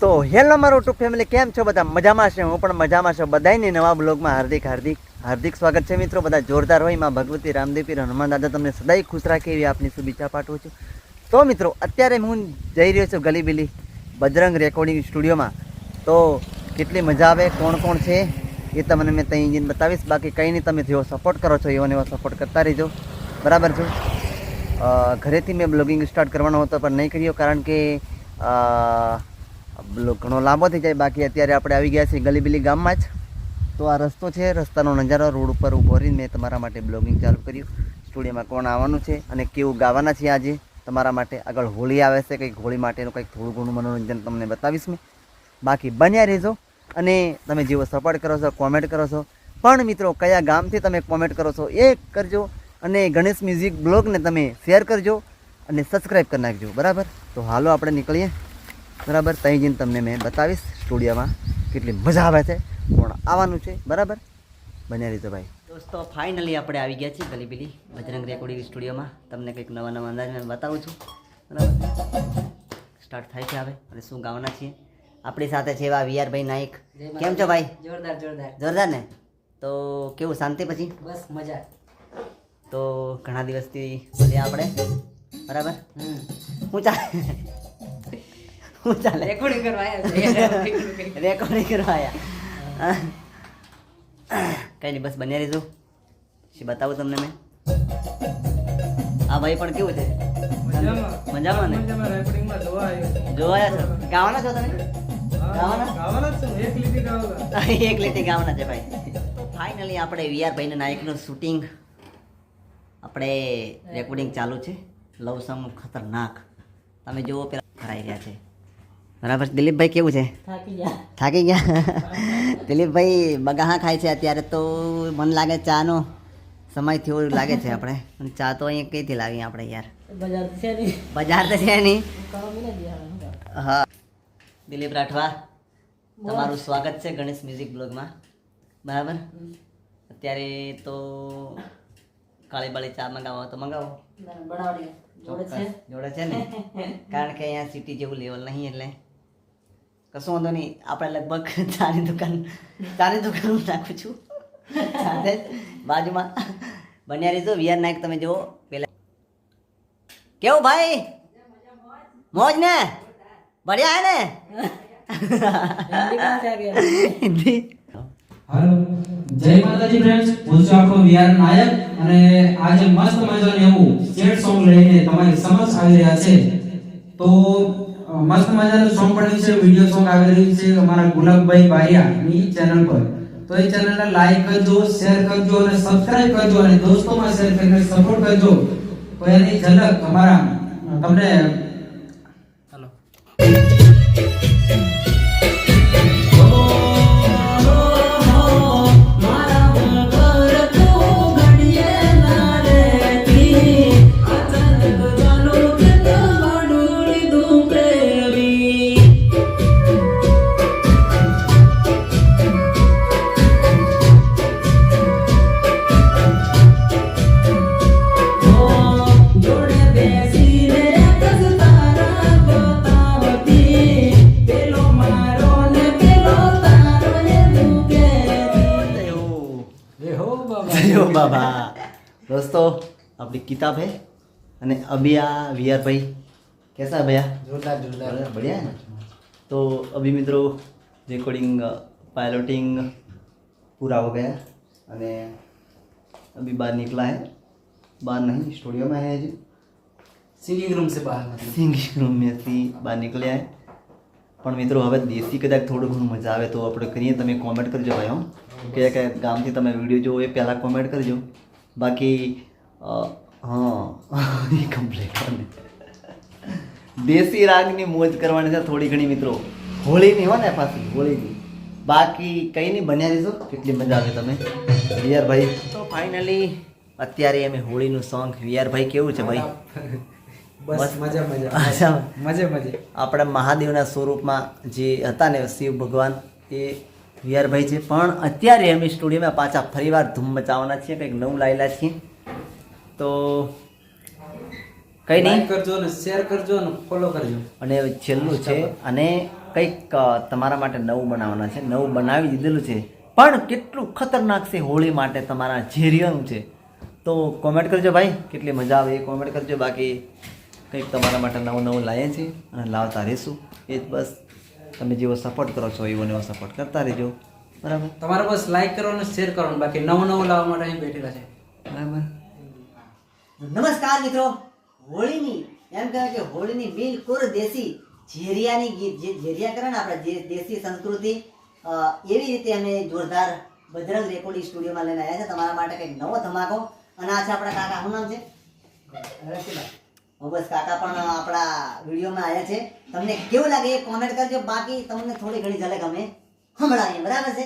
Hello મારું two family કેમ છો બધા? મજામાં છે, હું પણ મજામાં છું. બધાની નવા બ્લોગમાં હાર્દિક હાર્દિક હાર્દિક સ્વાગત છે મિત્રો. બધા જોરદાર હોય, માં ભગવતી, રામદેવી હનુમાન દાદા, તમને સદાય ખુશ રાખે એવી આપની શુભેચ્છા પાઠવું છું. તો મિત્રો, અત્યારે હું જઈ રહ્યો છું ગલીબીલી બજરંગ રેકોર્ડિંગ સ્ટુડિયોમાં તો કેટલી મજા આવે, કોણ કોણ છે, એ તમને મેં ત્યાં જઈને બતાવીશ. બાકી કંઈ નહીં, તમે જેવો સપોર્ટ કરો છો, એવોને એવો સપોર્ટ કરતા રહેજો. બરાબર છે? ઘરેથી મેં બ્લોગિંગ સ્ટાર્ટ કરવાનો હતો, પણ નહીં કર્યો, કારણ કે ઘણો લાંબો થઈ જાય. બાકી અત્યારે આપણે આવી ગયા છીએ ગલીબીલી ગામમાં જ. તો આ રસ્તો છે, રસ્તાનો નજારો. રોડ ઉપર ઊભો રહીને મેં તમારા માટે બ્લોગિંગ ચાલુ કર્યું. સ્ટુડિયોમાં કોણ આવવાનું છે અને કેવું ગાવાના છે આજે, તમારા માટે આગળ હોળી આવે છે, કંઈક હોળી માટેનું કંઈક થોડું ઘણું મનોરંજન તમને બતાવીશ મેં. બાકી બન્યા રહેજો અને તમે જેવો સપોર્ટ કરો છો કોમેન્ટ કરો છો. પણ મિત્રો, કયા ગામથી તમે કોમેન્ટ કરો છો એ કરજો અને ગણેશ મ્યુઝિક બ્લોગને તમે શેર કરજો અને સબસ્ક્રાઈબ કરી નાખજો. બરાબર? તો હાલો આપણે નીકળીએ. બરાબર? ત્યાં જઈને તમને મેં બતાવીશ સ્ટુડિયોમાં કેટલી મજા આવે છે પણ આવવાનું છે બરાબર? બન્યા રીતે ભાઈ. દોસ્તો ફાઇનલી આપણે આવી ગયા છીએ ગલીબીલી બજરંગ રેકોર્ડિંગ સ્ટુડિયોમાં. તમને કંઈક નવા નવા અંદાજમાં બતાવું છું. બરાબર? સ્ટાર્ટ થાય છે હવે. અને શું ગાવાના છીએ? આપણી સાથે છે એવા વીઆરભાઈ નાયક. કેમ છો ભાઈ? જોરદાર જોરદાર. જોરદાર ને? તો કેવું શાંતિ પછી? બસ મજા. તો ઘણા દિવસથી મળ્યા આપણે. બરાબર? હું ચાલે હું ચાલે. રેકોર્ડિંગ કરવા આવ્યા રેકોર્ડિંગ કરવા આવ્યા કઈ નહીં બસ બન્યા રીતું શું બતાવું તમને મેં? આ ભાઈ પણ કેવું છે? મજામાં. ને? જોવાયા છો? ગાવાના છો તમે? એક લીટી ગાવાના. છે ભાઈ. ફાઇનલી આપણે વીઆર ભાઈને નાયકનું શૂટિંગ આપણે રેકોર્ડિંગ ચાલુ છે. લવ સોંગ ખતરનાક. તમે જુઓ પેલા. કરાઈ રહ્યા છે. બરાબર? દિલીપભાઈ કેવું છે? થાકી ગયા. દિલીપભાઈ બગાહા ખાય છે અત્યારે તો મન લાગે ચાનો. સમય થયો લાગે છે આપણે. અને ચા તો અહીંયા કઈથી લાવી આપણે યાર? બજાર તો છે નહીં. હા. દિલીપ રાઠવા તમારું સ્વાગત છે ગણેશ મ્યુઝિક બ્લોગમાં. બરાબર? અત્યારે તો કાળી બાળી ચા મંગાવો તો મંગાવો. જોડે છે. જોડે છે ને? કારણ કે અહીંયા સિટી જેવું લેવલ નહીં એટલે. કશું વાંધો નહીં. આપણે લગભગ ચાની દુકાન ચાની દુકાન હું નાખું છું. સાથે બાજુમાં બન્યા રહીશું વિયાર નાયક તમે જુઓ. પેલા કેવું ભાઈ? મોજ ને? બઢિયા હે ને? હિન્દી હેલો. જય માતાજી ફ્રેન્ડ્સ હું છું આપણો વિહાર નાયક અને આજે મસ્ત મજાનું એવું ચેટ સોંગ લઈને તમારી સમક્ષ આવી રહ્યા છે. તો મસ્ત મજાનું સોંગ પડ્યું છે વિડિયો સોંગ આવી રહ્યું છે, અમારા ગુલાબભાઈ બારિયાની ચેનલ પર. તો એ ચેનલને લાઈક કરજો શેર કરજો અને સબસ્ક્રાઇબ કરજો અને દોસ્તોમાં શેર કરીને સપોર્ટ કરજો. તો એની ઝલક અમારા, તમને हेलो બાબા દોસ્તો આપણી કિતાબ है અને अभी आ वीआर भाई कैसा है भैया जोरदार जोरदार बढ़िया बढ़िया है ना तो अभी मित्रों रिकॉर्डिंग पायलटिंग पूरा हो गया અને अभी बाहर निकला है बाहर नहीं स्टूडियो में है जी सिंगिंग रूम से बाहर मतलब સિંગિંગ રૂમમાંથી બહાર નીકળ્યા હે પણ મિત્રો હવે દેશી કદાચ થોડું ઘણું મજા આવે તો આપણે કરીએ તમે કોમેન્ટ કરજો ભાઈ હો કયા કયા ગામથી તમે વીડિયો જોવો એ પહેલાં કોમેન્ટ કરજો. બાકી હા એ કમ્પ્લેટ દેશી રાગની મોજ કરવાની છે થોડી ઘણી મિત્રો. હોળીની હો ને પાછી હોળીની. બાકી કંઈ નહીં બન્યા દેશો કેટલી મજા આવે તમે. વિયારભાઈ તો ફાઇનલી અત્યારે અમે હોળીનું સોંગ વિયારભાઈ કેવું છે ભાઈ? બસ મજા. મજા. મજા મજા. આપણા મહાદેવના સ્વરૂપમાં જે હતા ને શિવ ભગવાન એ વિહારભાઈ છે. પણ અત્યારે અમે સ્ટુડિયોમાં પાછા ફરીવાર ધૂમ મચાવવાના છીએ. કંઈક નવું લાવેલા છીએ. તો કંઈ નહીં. કરજો અને શેર કરજો અને ફોલો કરજો. અને છેલ્લું છે. અને કંઈક તમારા માટે નવું બનાવવાના છે. નવું બનાવી દીધેલું છે. પણ કેટલું ખતરનાક છે હોળી માટે તમારા ઝેરિયનું છે. તો કોમેન્ટ કરજો ભાઈ. કેટલી મજા આવે એ કોમેન્ટ કરજો. બાકી કંઈક તમારા માટે નવું નવું લાવીએ છીએ અને લાવતા રહીશું. એ જ બસ. તમે જેવો સપોર્ટ કરો છો એવો એવો સપોર્ટ કરતા રહેજો. બરાબર? તમારે બસ લાઈક કરવાનું શેર કરવાનું બાકી નવું નવું લાવવા માટે અહીં બેઠેલા છે. બરાબર. નમસ્કાર મિત્રો હોળીની એમ કહેવાય કે હોળીની બિલકુલ દેશી ઝેરિયાની ગીત જે ઝેરિયા કરે ને આપણે જે દેશી સંસ્કૃતિ એવી રીતે અમે જોરદાર બજરંગ રેકોર્ડિંગ સ્ટુડિયોમાં લઈને આવ્યા છે. તમારા માટે કંઈક નવો ધમાકો. અને આ છે આપણા કાકા શું નામ છે? રસીભાઈ. બસ કાકા પણ આપણા વિડીયોમાં આવ્યા છે. તમને કેવું લાગે એ કોમેન્ટ કરજો. બાકી તમને થોડી ઘણી ઝલક અમે હમણાં બરાબર છે?